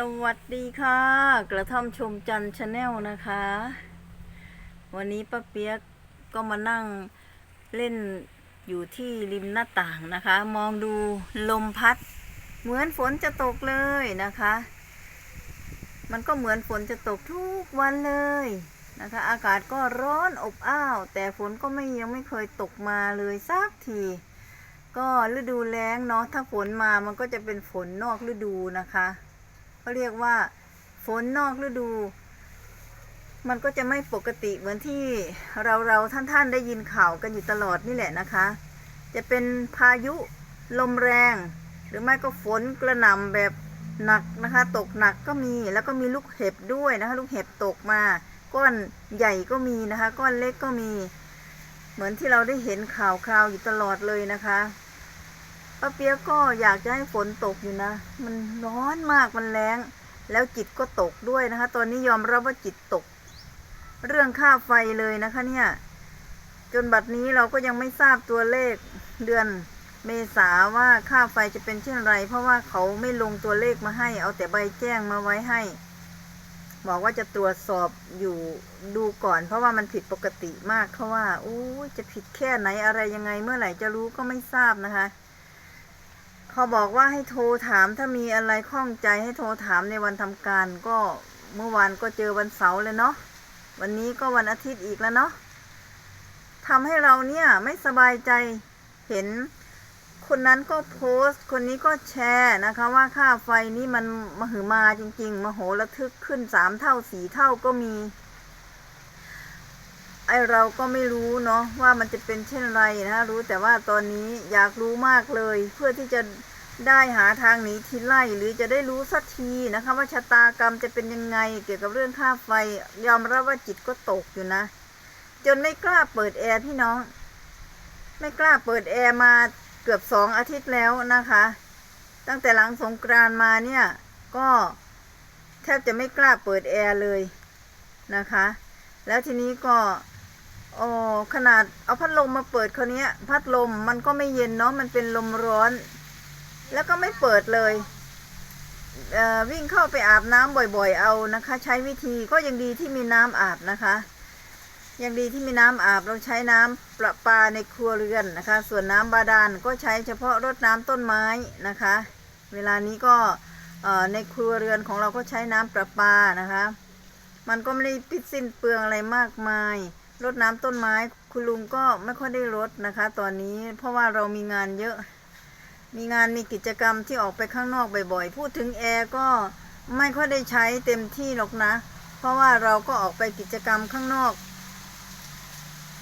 สวัสดีค่ะ กระท่อมชมจันชาแนลนะคะ วันนี้ป้าเปียกก็มานั่งเล่นอยู่ที่ริมหน้าต่างนะคะ มองดูลมพัด เหมือนฝนจะตกเลยนะคะ มันก็เหมือนฝนจะตกทุกวันเลยนะคะ อากาศก็ร้อนอบอ้าว แต่ฝนก็ไม่ยังไม่เคยตกมาเลยสักทีก็ฤดูแล้งเนาะถ้าฝนมามันก็จะเป็นฝนนอกฤดูนะคะ เขาเรียกว่า ฝนนอกฤดู มันก็จะไม่ปกติเหมือนที่เราเราท่านท่านได้ยินข่าวกันอยู่ตลอดนี่แหละนะคะ จะเป็นพายุลมแรง หรือไม่ก็ฝนกระหน่ำแบบหนักนะคะ ตกหนักก็มีแล้วก็มีลูกเห็บด้วยนะคะ ลูกเห็บตกมาก้อนใหญ่ก็มีนะคะ ก้อนเล็กก็มี เหมือนที่เราได้เห็นข่าวคราวอยู่ตลอดเลยนะคะ ป้าเปียกก็อยากจะให้ฝนตกอยู่นะ มันร้อนมากมันแรงแล้วจิตก็ตกด้วยนะคะ ตอนนี้ยอมรับว่าจิตตก เรื่องค่าไฟเลยนะคะเนี่ย จนบัดนี้เราก็ยังไม่ทราบตัวเลขเดือนเมษาว่าค่าไฟจะเป็นเช่นไร เพราะว่าเขาไม่ลงตัวเลขมาให้ เอาแต่ใบแจ้งมาไว้ให้ บอกว่าจะตรวจสอบอยู่ดูก่อน เพราะว่ามันผิดปกติมากเขาะว่าอู้จะผิดแค่ไหนอะไรยังไงเมื่อไหร่จะรู้ก็ไม่ทราบนะคะ เขาบอกว่าให้โทรถามถ้ามีอะไรข้องใจให้โทรถามในวันทำการ ก็เมื่อวานก็เจอวันเสาร์เลยเนาะวันนี้ก็วันอาทิตย์อีกแล้วเนาะทำให้เราเนี่ยไม่สบายใจเห็นคนนั้นก็โพสต์ คนนี้ก็แชร์นะคะว่าค่าไฟนี่มันมหึมาจริง ๆ มโหระทึกขึ้นสามเท่าสี่เท่าก็มี ไอเราก็ไม่รู้เนาะว่ามันจะเป็นเช่นไรนะรู้แต่ว่าตอนนี้อยากรู้มากเลย เพื่อที่จะได้หาทางหนีทีไล่หรือจะได้รู้สักทีนะคะว่าชะตากรรมจะเป็นยังไงเกี่ยวกับเรื่องค่าไฟ ยอมรับว่าจิตก็ตกอยู่นะ จนไม่กล้าเปิดแอร์พี่น้อง ไม่กล้าเปิดแอร์มาเกือบสองอาทิตย์แล้วนะคะ ตั้งแต่หลังสงกรานมาเนี่ย ก็แทบจะไม่กล้าเปิดแอร์เลยนะคะ แล้วทีนี้ก็ โอ้ขนาดเอาพัดลมมาเปิดคราวนี้พัดลมมันก็ไม่เย็นเนาะมันเป็นลมร้อน แล้วก็ไม่เปิดเลยเวิ่งเข้าไปอาบน้ำบ่อยๆ เอานะคะ ใช้วิธีก็ยังดีที่มีน้ำอาบนะคะ ยังดีที่มีน้ำอาบเราใช้น้ำประปาในครัวเรือนนะคะ ส่วนน้ำบาดาลก็ใช้เฉพาะรดน้ำต้นไม้นะคะ เวลานี้ก็ในครัวเรือนของเราก็ใช้น้ำประปานะคะ มันก็ไม่ได้ปิดสิ้นเปลืองอะไรมากมาย รดน้ำต้นไม้คุณลุงก็ไม่ค่อยได้รดนะคะ ตอนนี้เพราะว่าเรามีงานเยอะ มีงานมีกิจกรรมที่ออกไปข้างนอกบ่อยๆ พูดถึงแอร์ก็ไม่ค่อยได้ใช้เต็มที่หรอกนะ เพราะว่าเราก็ออกไปกิจกรรมข้างนอก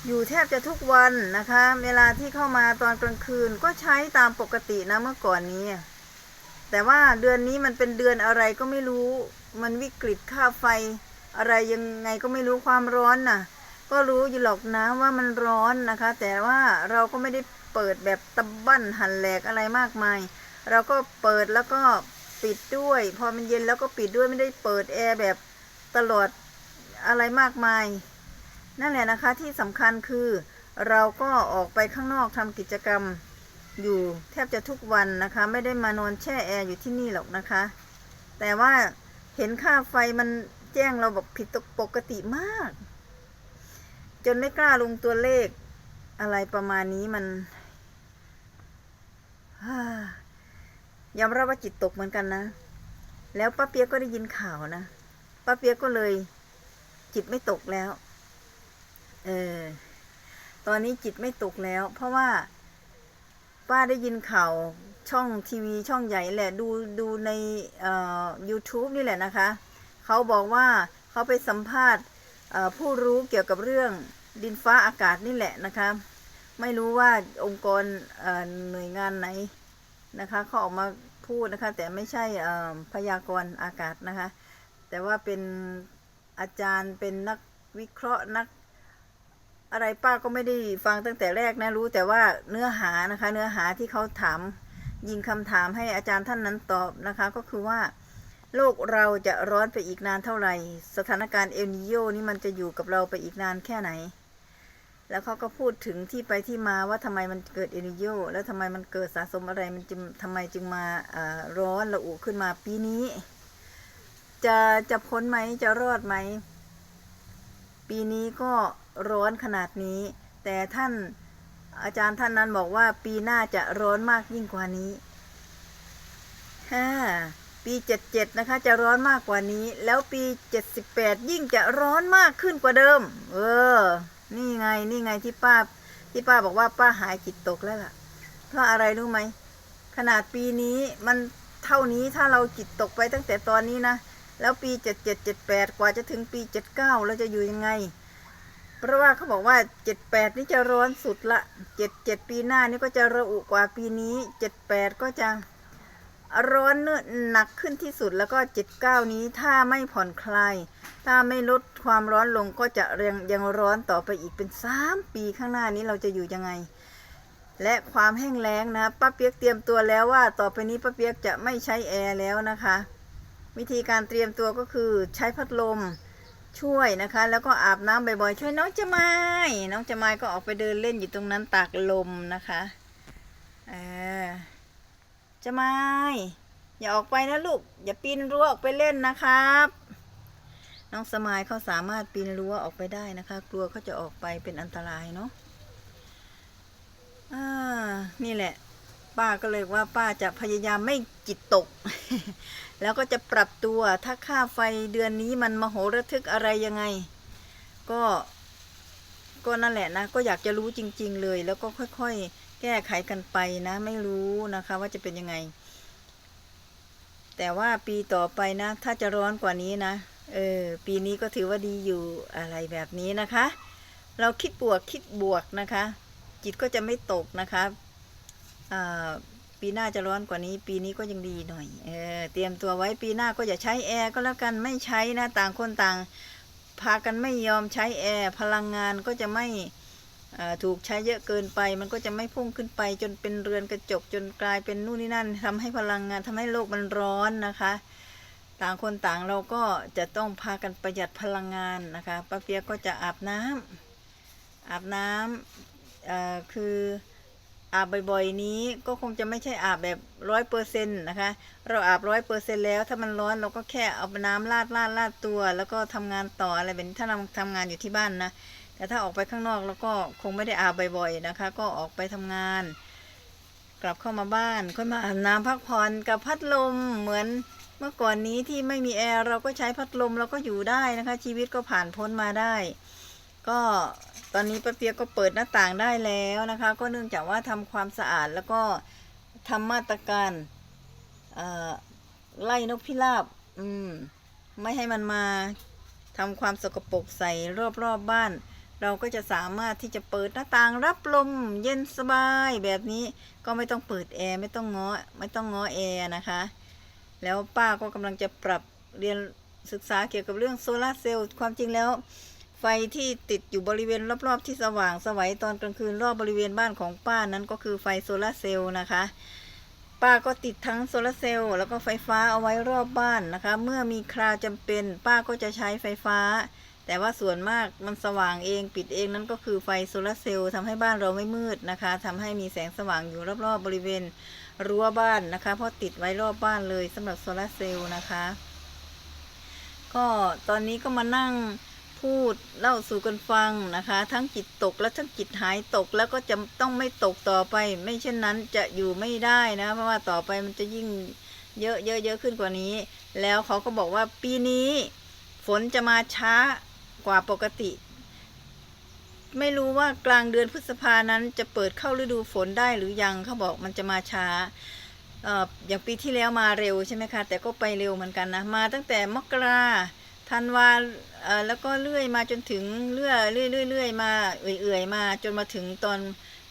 อยู่แทบจะทุกวันนะคะ เวลาที่เข้ามาตอนกลางคืนก็ใช้ตามปกตินะเมื่อก่อนนี้ แต่ว่าเดือนนี้มันเป็นเดือนอะไรก็ไม่รู้ มันวิกฤตค่าไฟ อะไรยังไงก็ไม่รู้ความร้อนน่ะ ก็รู้อยู่หรอกนะว่ามันร้อนนะคะ แต่ว่าเราก็ไม่ได้เปิดแบบตะบั้นหันแหลกอะไรมากมาย เราก็เปิดแล้วก็ปิดด้วย พอมันเย็นแล้วก็ปิดด้วยไม่ได้เปิดแอร์แบบตลอดอะไรมากมาย นั่นแหละนะคะที่สำคัญคือเราก็ออกไปข้างนอกทำกิจกรรมอยู่แทบจะทุกวันนะคะ ไม่ได้มานอนแช่แอร์อยู่ที่นี่หรอกนะคะ แต่ว่าเห็นค่าไฟมันแจ้งเราแบบผิดปกติมาก จนไม่กล้าลงตัวเลข อะไรประมาณนี้มันยอมรับว่าจิตตกเหมือนกันนะ แล้วป้าเปียกก็ได้ยินข่าวนะป้าเปียกก็เลย จิตไม่ตกแล้ว เออ ตอนนี้จิตไม่ตกแล้ว เพราะว่า ป้าได้ยินข่าวช่องทีวีช่องใหญ่แหละ ดูดูในเอ่อ YouTube นี่แหละนะคะ เขาบอกว่าเขาไปสัมภาษณ์ผู้รู้เกี่ยวกับเรื่อง ดินฟ้าอากาศนี่แหละนะคะ ไม่รู้ว่าองค์กรเอ่อหน่วยงานไหนนะคะเขาออกมาพูดนะคะ แต่ไม่ใช่เอ่อพยากรณ์อากาศนะคะ แต่ว่าเป็นอาจารย์เป็นนักวิเคราะห์นักอะไรป้าก็ไม่ได้ฟังตั้งแต่แรกนะรู้แต่ว่าเนื้อหานะคะ เนื้อหาที่เขาถามยิงคำถามให้อาจารย์ท่านนั้นตอบนะคะ ก็คือว่าโลกเราจะร้อนไปอีกนานเท่าไหร่ สถานการณ์เอลนิโยนี่มันจะอยู่กับเราไปอีกนานแค่ไหน แล้วเขาก็พูดถึงที่ไปที่มาว่าทำไมมันเกิดเอลนิโยแล้วทำไมมันเกิดสะสมอะไรมันจึงทำไมจึงมาร้อนระอุขึ้นมาปีนี้ จะจะพ้นไหมจะรอดไหม ปีนี้ก็ร้อนขนาดนี้ แต่ท่านอาจารย์ท่านนั้นบอกว่าปีหน้าจะร้อนมากยิ่งกว่านี้ฮ่าปีเจ็ดเจ็ดนะคะ จะร้อนมากกว่านี้ แล้วปีเจ็ดสิบแปดยิ่งจะร้อนมากขึ้นกว่าเดิม เออ นี่ไงนี่ไงที่ป้า ที่ป้าบอกว่าป้าหายจิตตกแล้วล่ะ เพราะอะไรรู้ไหมขนาดปีนี้มันเท่านี้ถ้าเราจิตตกไปตั้งแต่ตอนนี้นะแล้วปีเจ็ดเจ็ดเจ็ดแปดกว่าจะถึงปีเจ็ดเก้าเราจะอยู่ยังไง เพราะว่าเขาบอกว่าเจ็ดแปดนี่จะร้อนสุดละเจ็ดเจ็ดปีหน้านี่ก็จะระอุกว่าปีนี้เจ็ดแปดก็จะ ร้อนเนื้อหนักขึ้นที่สุดแล้วก็เจ็ดเก้านี้ถ้าไม่ผ่อนคลาย ถ้าไม่ลดความร้อนลงก็จะยังยังร้อนต่อไปอีกเป็นสามปีข้างหน้านี้เราจะอยู่ยังไง และความแห้งแล้งนะป้าเปียกเตรียมตัวแล้วว่า ต่อไปนี้ป้าเปียกจะไม่ใช้แอร์แล้วนะคะ วิธีการเตรียมตัวก็คือใช้พัดลมช่วยนะคะ แล้วก็อาบน้ำบ่อยๆช่วยน้องจะไม้น้องจะไม้ก็ออกไปเดินเล่นอยู่ตรงนั้นตากลมนะคะเออ จะไม้อย่าออกไปนะลูก อย่าปีนรั้วออกไปเล่นนะครับ น้องสมายเขาสามารถปีนรั้วออกไปได้นะคะ กลัวเขาจะออกไปเป็นอันตรายเนาะอ่านี่แหละ ป้าก็เลยว่าป้าจะพยายามไม่จิตตก แล้วก็จะปรับตัวถ้าค่าไฟเดือนนี้มันมโหระทึกอะไรยังไง ก็ ก็นั่นแหละนะ ก็อยากจะรู้จริง ๆ เลย แล้วก็ค่อยๆ แก้ไขกันไปนะ ไม่รู้นะคะว่าจะเป็นยังไง แต่ว่าปีต่อไปนะ ถ้าจะร้อนกว่านี้นะ เออ ปีนี้ก็ถือว่าดีอยู่อะไรแบบนี้นะคะ เราคิดบวกคิดบวกนะคะ จิตก็จะไม่ตกนะคะอ่าปีหน้าจะร้อนกว่านี้ ปีนี้ก็ยังดีหน่อย เออ เตรียมตัวไว้ปีหน้าก็อย่าใช้แอร์ก็แล้วกัน ไม่ใช้นะ ต่างคนต่าง พากันไม่ยอมใช้แอร์พลังงานก็จะไม่ถูกใช้เยอะเกินไป มันก็จะไม่พุ่งขึ้นไป จนเป็นเรือนกระจกจนกลายเป็นนู่นนี่นั่นทำให้พลังงานทำให้โลกมันร้อนนะคะ ต่างคนต่างเราก็จะต้องพากันประหยัดพลังงานนะคะป้าเปียก็จะอาบน้ำอาบน้ำคือ อาบบ่อยๆนี้ก็คงจะไม่ใช่อาบแบบร้อยเปอร์เซ็นต์นะคะ เราอาบร้อยเปอร์เซ็นต์แล้ว ถ้ามันร้อนเราก็แค่เอาน้ำราดราดราดตัว แล้วก็ทำงานต่ออะไรแบบนี้ถ้าเราทำงานอยู่ที่บ้านนะ แต่ถ้าออกไปข้างนอกแล้วก็คงไม่ได้อาบบ่อยๆนะคะ ก็ออกไปทำงาน กลับเข้ามาบ้านค่อยมาอาบน้ำพักผ่อนกับพัดลมเหมือนเมื่อก่อนนี้ที่ไม่มีแอร์เราก็ใช้พัดลมเราก็อยู่ได้นะคะ ชีวิตก็ผ่านพ้นมาได้ ก็ ตอนนี้ป้าเปียกก็เปิดหน้าต่างได้แล้วนะคะ ก็เนื่องจากว่าทำความสะอาดแล้วก็ทำมาตรการไล่นกพิราบอืมไม่ให้มันมาทำความสกปรกใส่รอบๆบบ้าน เราก็จะสามารถที่จะเปิดหน้าต่างรับลมเย็นสบายแบบนี้ก็ไม่ต้องเปิดแอร์ไม่ต้องง้อไม่ต้องง้อแอร์นะคะ แล้วป้าก็กำลังจะปรับเรียนศึกษาเกี่ยวกับเรื่องโซลาร์เซลล์ความจริงแล้ว ไฟที่ติดอยู่บริเวณรอบๆ ที่สว่างสวัยตอนกลางคืนรอบบริเวณบ้านของป้านั้นก็คือไฟโซลาร์เซลล์นะคะป้าก็ติดทั้งโซลาร์เซลล์แล้วก็ไฟฟ้าเอาไว้รอบบ้านนะคะ เมื่อมีคราวจำเป็น ป้าก็จะใช้ไฟฟ้า แต่ว่าส่วนมากมันสว่างเองปิดเองนั่นก็คือไฟโซลาร์เซลล์ทำให้บ้านเราไม่มืดนะคะทำให้มีแสงสว่างอยู่รอบๆบริเวณรั้วบ้านนะคะ เพราะติดไว้รอบบ้านเลยสำหรับโซลาร์เซลล์นะคะ ก็ตอนนี้ก็มานั่ง พูดเล่าสู่กันฟังนะคะ ทั้งจิตตกและทั้งจิตหายตกแล้วก็จะต้องไม่ตกต่อไป ไม่เช่นนั้นจะอยู่ไม่ได้นะเพราะว่าต่อไปมันจะยิ่งเยอะเยอะเยอะขึ้นกว่านี้ แล้วเขาก็บอกว่าปีนี้ ฝนจะมาช้ากว่าปกติ ไม่รู้ว่ากลางเดือนพฤษภานั้นจะเปิดเข้าฤดูฝนได้หรือยังเขาบอกมันจะมาช้าอย่างปีที่แล้วมาเร็วใช่ไหมคะ แต่ก็ไปเร็วเหมือนกันนะ มาตั้งแต่มกรา ธันวาเอ่อแล้วก็เลื่อยมาจนถึงเลื่อเรื่อยเรื่อยเรื่อยมาเอื่อยๆมาจนมาถึงตอน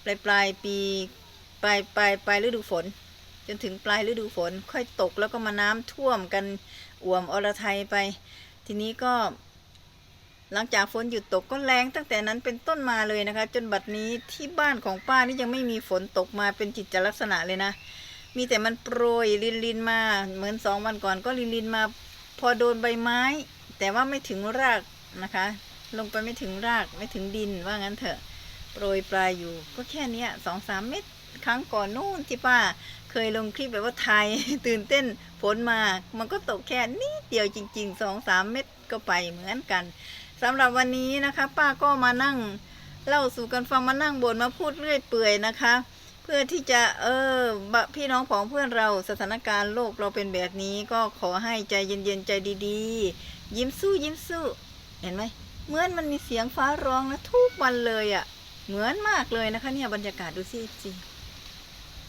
ปลายปลายปีปลายปลายปลายฤดูฝน จนถึงปลายฤดูฝนค่อยตกแล้วก็มาน้ำท่วมกันอ่วมอรไทยไป ทีนี้ก็ หลังจากฝนหยุดตกก็แรงตั้งแต่นั้นเป็นต้นมาเลยนะคะ จนบัดนี้ที่บ้านของป้านี่ยังไม่มีฝนตกมาเป็นจิตจลักษณะเลยนะ มีแต่มันโปรยลินลินมา เหมือนสองวันก่อนก็ลินลินมา พอโดนใบไม้ แต่ว่าไม่ถึงรากนะคะ ลงไปไม่ถึงรากไม่ถึงดินว่างั้นเถอะ โปรยปลายอยู่ ก็แค่นี้สองสามเม็ดครั้งก่อนนู่นที่ป้าเคยลงคลิปแบบว่าไทยตื่นเต้นฝนมา มันก็ตกแค่นิดเดียวจริงๆสองสามเม็ดก็ไปเหมือนกันสำหรับวันนี้นะคะ ป้าก็มานั่งเล่าสู่กันฟังมานั่งบ่นมาพูดเรื่อยเปื่อยนะคะ เพื่อที่จะเออพี่น้องของเพื่อนเราสถานการณ์โลกเราเป็นแบบนี้ก็ขอให้ใจเย็นๆใจดีๆ ยิ้มสู้ยิ้มสู้ เห็นไหมเหมือนมันมีเสียงฟ้าร้องนะทุกวันเลยอะ่ะ เหมือนมากเลยนะคะ เนี่ยบรรยากาศดูสิสิ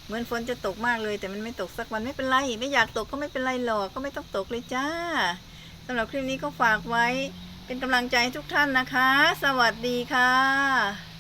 เหมือนฝนจะตกมากเลย แต่มันไม่ตกสักวันไม่เป็นไร ไม่อยากตกก็ไม่เป็นไรหรอกก็ไม่ต้องตกเลยจ้าสำหรับคลิปนี้ก็ฝากไว้ เป็นกำลังใจให้ทุกท่านนะคะ สวัสดีค่ะ